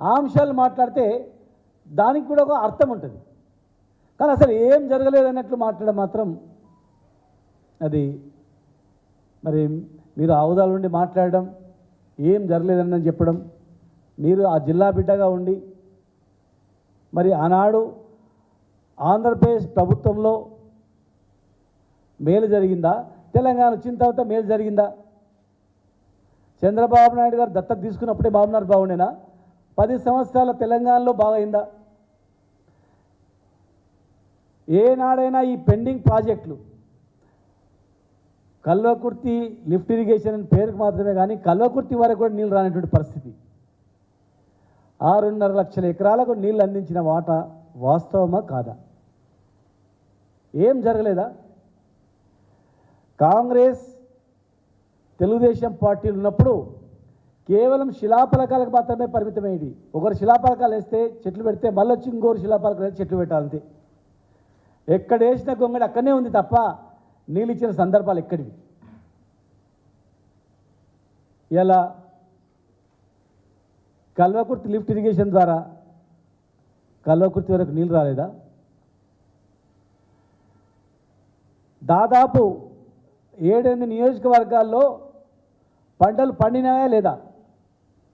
ఆ అంశాలు మాట్లాడితే దానికి కూడా ఒక అర్థం ఉంటుంది. కానీ అసలు ఏం జరగలేదన్నట్లు మాట్లాడడం మాత్రం అది మరి మీరు ఆవుదాల ఉండి మాట్లాడడం ఏం జరగలేదని చెప్పడం మీరు ఆ జిల్లా బిడ్డగా ఉండి మరి ఆనాడు ఆంధ్రప్రదేశ్ ప్రభుత్వంలో మేలు జరిగిందా? తెలంగాణ వచ్చిన తర్వాత మేలు జరిగిందా? చంద్రబాబు నాయుడు గారు దత్తత తీసుకున్నప్పుడే బాబునారు బాగుండేనా పది సంవత్సరాల తెలంగాణలో బాగైందా? ఏనాడైనా ఈ పెండింగ్ ప్రాజెక్టులు కల్వకుర్తి లిఫ్ట్ ఇరిగేషన్ అని పేరుకు మాత్రమే కానీ కల్వకుర్తి వరకు కూడా నీళ్ళు రానటువంటి పరిస్థితి. ఆరున్నర లక్షల ఎకరాలకు నీళ్ళు అందించిన వాటా వాస్తవమా కాదా? ఏం జరగలేదా? కాంగ్రెస్ తెలుగుదేశం పార్టీలు ఉన్నప్పుడు కేవలం శిలాఫలకాలకు మాత్రమే పరిమితమైంది. ఒకరు శిలాఫలకాలు వేస్తే చెట్లు పెడితే మళ్ళీ వచ్చి ఇంకోరు శిలాఫలకాలు వేసి చెట్లు పెట్టాలంతే ఎక్కడ వేసిన గొంగడి అక్కడనే ఉంది తప్ప నీళ్ళు ఇచ్చిన సందర్భాలు ఎక్కడివి? ఇలా కల్వకుర్తి లిఫ్ట్ ఇరిగేషన్ ద్వారా కల్వకుర్తి వరకు నీళ్ళు రాలేదా? దాదాపు ఏడెనిమిది నియోజకవర్గాల్లో పంటలు పండినాయా లేదా?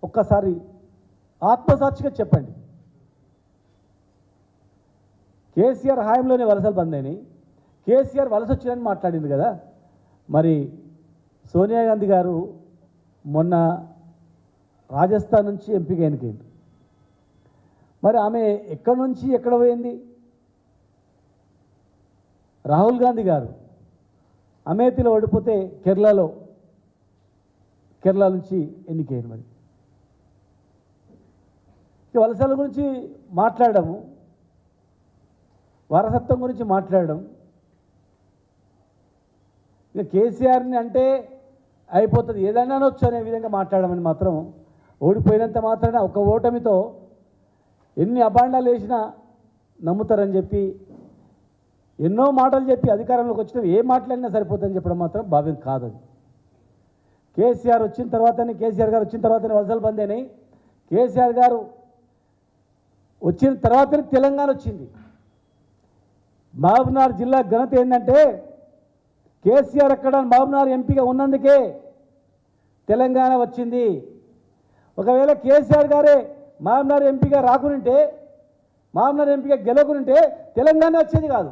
ఒక్కసారి ఆత్మసాక్షిగా చెప్పండి. కేసీఆర్ హాయంలోనే వలసలు బంద్ అయినాయి కేసీఆర్ వలస వచ్చిందని మాట్లాడింది కదా. మరి సోనియా గాంధీ గారు మొన్న రాజస్థాన్ నుంచి ఎంపిక ఎన్నికైంది. మరి ఆమె ఎక్కడి నుంచి ఎక్కడ పోయింది? రాహుల్ గాంధీ గారు అమేథీలో ఓడిపోతే కేరళలో కేరళ నుంచి ఎన్నికయ్యారు మరి. ఈ వలసల గురించి మాట్లాడము వారసత్వం గురించి మాట్లాడడం ఇక కేసీఆర్ని అంటే అయిపోతుంది. ఏదైనా అనొచ్చు అనే విధంగా మాట్లాడమని మాత్రం ఓడిపోయినంత మాత్రాన ఒక ఓటమితో ఎన్ని అభాండాలు వేసినా నమ్ముతారని చెప్పి ఎన్నో మాటలు చెప్పి అధికారంలోకి వచ్చిన ఏ మాట్లాడినా సరిపోతుందని చెప్పడం మాత్రం భావ్యం కాదు అది కేసీఆర్ వచ్చిన తర్వాతనే కేసీఆర్ గారు వచ్చిన తర్వాతనే వలసలు బంద్ అయినాయి కేసీఆర్ గారు వచ్చిన తర్వాతనే తెలంగాణ వచ్చింది. మహబూబ్నగర్ జిల్లా ఘనత ఏంటంటే కేసీఆర్ అక్కడ మహబూబ్నగర్ ఎంపీగా ఉన్నందుకే తెలంగాణ వచ్చింది. ఒకవేళ కేసీఆర్ గారే మహబూబ్నగర్ ఎంపీగా రాకునింటే మహబూబ్నగర్ ఎంపీగా గెలవకునింటే తెలంగాణ వచ్చేది కాదు.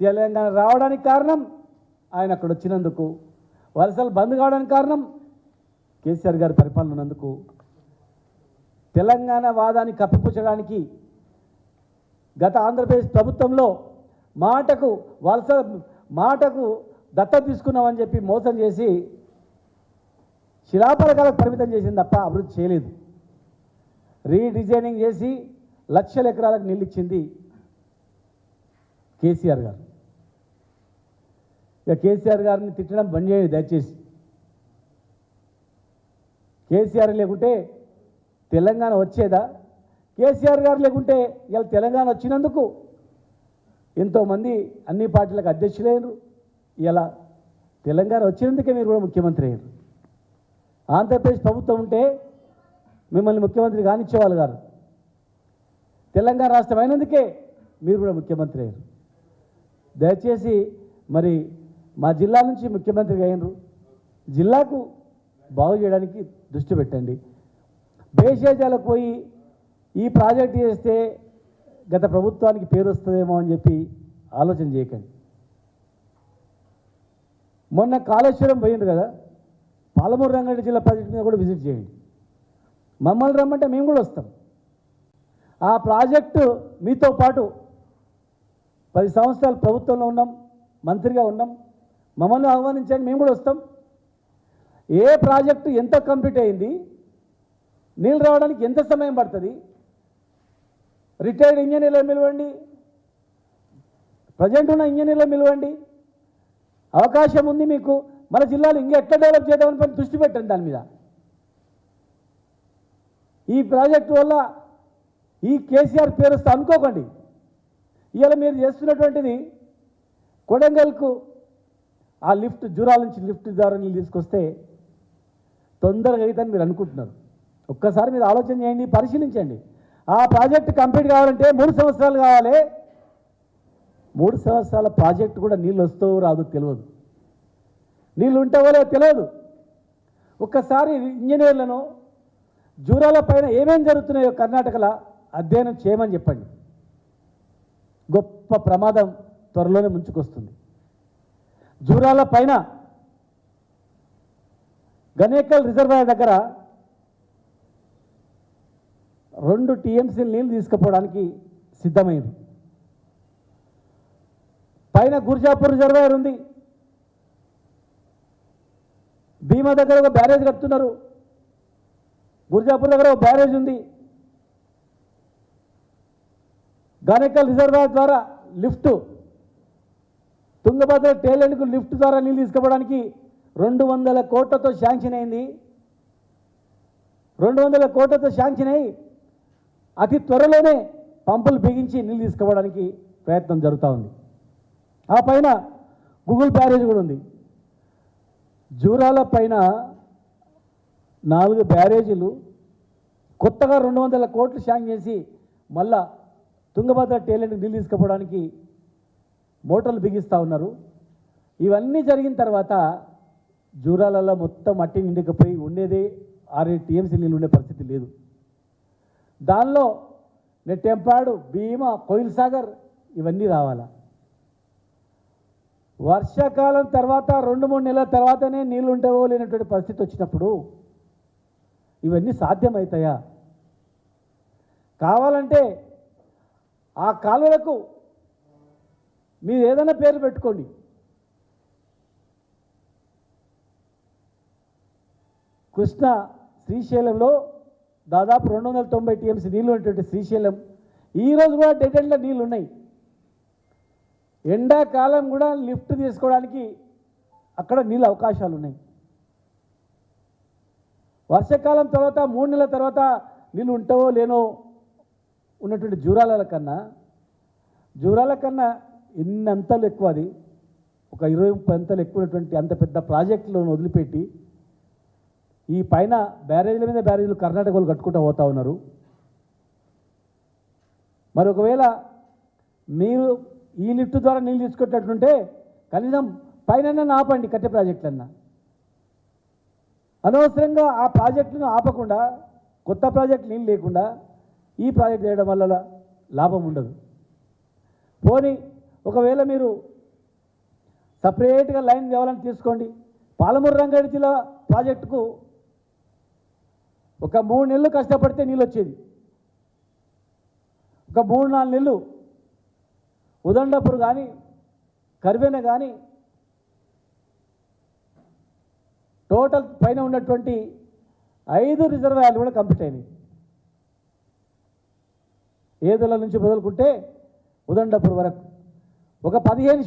తెలంగాణ రావడానికి కారణం ఆయన అక్కడ వచ్చినందుకు వలసలు బంద్ కావడానికి కారణం కేసీఆర్ గారి పరిపాలన ఉన్నందుకు. తెలంగాణ వాదాన్ని కప్పిపుచ్చడానికి గత ఆంధ్రప్రదేశ్ ప్రభుత్వంలో మాటకు వలస మాటకు దత్త తీసుకున్నామని చెప్పి మోసం చేసి శిలాపలకాలకు పరిమితం చేసింది తప్ప అభివృద్ధి చేయలేదు. రీడిజైనింగ్ చేసి లక్షల ఎకరాలకు నీళ్ళు కేసీఆర్ గారు. ఇక కేసీఆర్ గారిని తిట్టడం బంద్ చేయండి దయచేసి. కేసీఆర్ లేకుంటే తెలంగాణ వచ్చేదా? కేసీఆర్ గారు లేకుంటే ఇలా తెలంగాణ వచ్చినందుకు ఎంతోమంది అన్ని పార్టీలకు అధ్యక్షులైనరు ఇలా తెలంగాణ వచ్చినందుకే మీరు కూడా ముఖ్యమంత్రి అయ్యారు ఆంధ్రప్రదేశ్ ప్రభుత్వం ఉంటే మిమ్మల్ని ముఖ్యమంత్రి కానిచ్చేవాళ్ళు గారు తెలంగాణ రాష్ట్రం అయినందుకే మీరు కూడా ముఖ్యమంత్రి అయ్యారు దయచేసి మరి మా జిల్లా నుంచి ముఖ్యమంత్రిగా అయినరు. జిల్లాకు బాగు చేయడానికి దృష్టి పెట్టండి. భేషజాలకు పోయి ఈ ప్రాజెక్ట్ చేస్తే గత ప్రభుత్వానికి పేరు వస్తుందేమో అని చెప్పి ఆలోచన చేయకండి. మొన్న కాళేశ్వరం పోయింది కదా పాలమూరు రంగారెడ్డి జిల్లా ప్రాజెక్ట్ మీద కూడా విజిట్ చేయండి. మమ్మల్ని రమ్మంటే మేము కూడా వస్తాం. ఆ ప్రాజెక్టు మీతో పాటు పది సంవత్సరాలు ప్రభుత్వంలో ఉన్నాం మంత్రిగా ఉన్నాం. మమ్మల్ని ఆహ్వానించండి మేము కూడా వస్తాం. ఏ ప్రాజెక్టు ఎంత కంప్లీట్ అయింది నీళ్ళు రావడానికి ఎంత సమయం పడుతుంది? రిటైర్డ్ ఇంజనీర్లు పిలవండి ప్రజెంట్ ఉన్న ఇంజనీర్లు పిలవండి అవకాశం ఉంది మీకు. మన జిల్లాలో ఇంకా ఎట్లా డెవలప్ చేద్దామని పని దృష్టి పెట్టండి దాని మీద. ఈ ప్రాజెక్ట్ వల్ల ఈ కేసీఆర్ పేరు వస్తే అనుకోకండి. ఇవాళ మీరు చేస్తున్నటువంటిది కొడంగల్కు ఆ లిఫ్ట్ జూరాల నుంచి లిఫ్ట్ ద్వారా నీళ్ళు తీసుకొస్తే తొందరగా అవుతుందని మీరు అనుకుంటున్నారు. ఒక్కసారి మీరు ఆలోచన చేయండి పరిశీలించండి. ఆ ప్రాజెక్ట్ కంప్లీట్ కావాలంటే మూడు సంవత్సరాలు కావాలి. మూడు సంవత్సరాల ప్రాజెక్ట్ కూడా నీళ్ళు వస్తూ రాదు తెలియదు. నీళ్ళు ఉంటావో తెలియదు. ఒక్కసారి ఇంజనీర్లను జూరాల పైన ఏమేం జరుగుతున్నాయో కర్ణాటకలో అధ్యయనం చేయమని చెప్పండి. గొప్ప ప్రమాదం త్వరలోనే ముంచుకొస్తుంది. జూరాల పైన గణేకల్ రిజర్వాయర్ దగ్గర రెండు టీఎంసీలు నీళ్ళు తీసుకుపోవడానికి సిద్ధమైంది. పైన గుర్జాపూర్ రిజర్వాయర్ ఉంది. భీమా దగ్గర ఒక బ్యారేజ్ కడుతున్నారు గుర్జాపూర్ దగ్గర ఒక బ్యారేజ్ ఉంది. గానేకల్ రిజర్వాయర్ ద్వారా లిఫ్ట్ తుంగభద్ర టేలెంట్కు లిఫ్ట్ ద్వారా నీళ్ళు తీసుకుపోవడానికి రెండు వందల కోట్లతో శాంక్షన్ అయింది. రెండు వందల కోట్లతో శాంక్షన్ అయ్యి అతి త్వరలోనే పంపులు బిగించి నీళ్ళు తీసుకోవడానికి ప్రయత్నం జరుగుతూ ఉంది. ఆ పైన గూగుల్ బ్యారేజ్ కూడా ఉంది. జూరాల పైన నాలుగు బ్యారేజీలు కొత్తగా రెండు వందల కోట్లు శాంక్షన్ చేసి మళ్ళా తుంగభద్ర టేలెంట్కి నీళ్ళు తీసుకుపోవడానికి మోటార్లు బిగిస్తూ ఉన్నారు. ఇవన్నీ జరిగిన తర్వాత జూరాలలో మొత్తం మట్టి నిండికపోయి ఉండేదే ఆరేడు టీఎంసీ నీళ్ళు ఉండే పరిస్థితి లేదు. దానిలో నెట్టెంపాడు భీమా కోయిల్ సాగర్ ఇవన్నీ రావాలా? వర్షాకాలం తర్వాత రెండు మూడు నెలల తర్వాతనే నీళ్ళు ఉండేవో లేనటువంటి పరిస్థితి వచ్చినప్పుడు ఇవన్నీ సాధ్యమవుతాయా కావాలంటే ఆ కాలువలకు మీరు ఏదైనా పేరు పెట్టుకోండి. కృష్ణ శ్రీశైలంలో దాదాపు రెండు వందల తొంభై టీఎంసీ నీళ్ళు ఉన్నటువంటి శ్రీశైలం. ఈరోజు కూడా డెడ్ ఎండ్లో నీళ్ళు ఉన్నాయి. ఎండాకాలం కూడా లిఫ్ట్ తీసుకోవడానికి అక్కడ నీళ్ళ అవకాశాలు ఉన్నాయి. వర్షాకాలం తర్వాత మూడు నెలల తర్వాత నీళ్ళు ఉంటావో లేనో ఉన్నటువంటి జూరాల కన్నా జూరాల కన్నా ఎన్ని అంతలు ఎక్కువ అది? ఒక ఇరవై ముప్పై అంతలు ఎక్కువ ఉన్నటువంటి అంత పెద్ద ప్రాజెక్టులను వదిలిపెట్టి ఈ పైన బ్యారేజీల మీద బ్యారేజీలు కర్ణాటక వాళ్ళు కట్టుకుంటూ పోతా ఉన్నారు. మరి ఒకవేళ మీరు ఈ లిఫ్ట్ ద్వారా నీళ్ళు తీసుకొచ్చేటట్టుంటే కనీసం పైన ఆపండి కట్టే ప్రాజెక్టులన్నా. అనవసరంగా ఆ ప్రాజెక్టును ఆపకుండా కొత్త ప్రాజెక్టు నీళ్ళు లేకుండా ఈ ప్రాజెక్ట్ చేయడం వల్ల లాభం ఉండదు. పోనీ ఒకవేళ మీరు సపరేట్గా లైన్ కావాలని తీసుకోండి. పాలమూరు రంగారెడ్డి జిల్లా ప్రాజెక్టుకు ఒక మూడు నెలలు కష్టపడితే నీళ్ళు వచ్చేది ఒక మూడు నాలుగు నెలలు ఉదండపూర్ కానీ కరివెన కానీ టోటల్ పైన ఉన్నటువంటి ఐదు రిజర్వాయర్లు కూడా కంప్లీట్ అయినాయి. ఏదుల నుంచి మొదలుకుంటే ఉదండపూర్ వరకు. ఒక పదిహేను